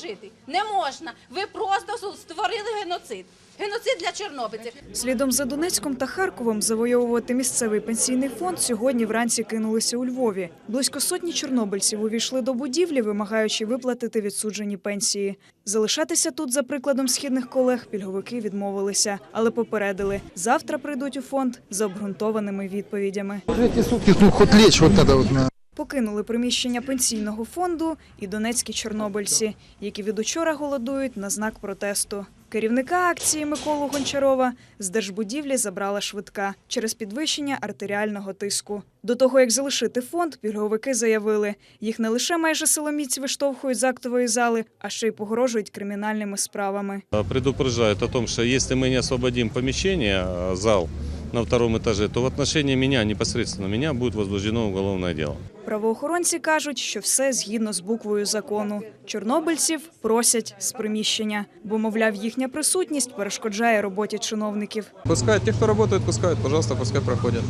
ті прожити. Не можна. Ви просто створили геноцид. Геноцид для чорнобильців. Слідом за Донецьком та Харковом завойовувати місцевий пенсійний фонд сьогодні вранці кинулися у Львові. Близько сотні чорнобильців увійшли до будівлі, вимагаючи виплатити відсуджені пенсії. Залишатися тут, за прикладом східних колег, пільговики відмовилися, але попередили, завтра прийдуть у фонд за обґрунтованими відповідями. Уже эти сутки, ну, хоть лечь вот это вот. на- Покинули приміщення пенсійного фонду і донецькі чорнобильці, які від учора голодують на знак протесту. Керівника акції Миколу Гончарова з держбудівлі забрала швидка через підвищення артеріального тиску. До того як залишити фонд, пільговики заявили, їх не лише майже силоміць виштовхують з актової зали, а ще й погрожують кримінальними справами. предупреждают о том, что если мы не освободим помещение, э, зал на втором этаже, то в отношении меня, непосредственно меня, будет возбуждено уголовное дело. Правоохоронці кажуть, що все згідно з буквою закону. Чорнобильців просять з приміщення, бо, мовляв, їхня присутність перешкоджає роботі чиновників. Пускай, ті, хто працює, пускають, пожалуйста, пускай проходять.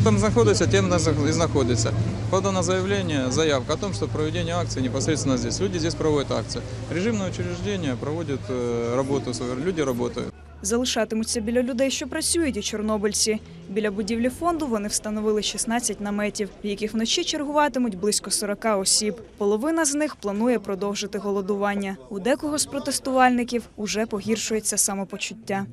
Хто не знаходиться, тим і знаходиться. Подано заявление, заявка о том, что проведение акции непосредственно здесь. Люди здесь проводят акцию. Режимное учреждение проводит э, работу свою, люди работают. Залишатимуться біля людей, що працюють, і чорнобильці. Біля будівлі фонду вони встановили 16 наметів, в яких вночі чергуватимуть близько 40 осіб. Половина з них планує продовжити голодування. У декого з протестувальників уже погіршується самопочуття.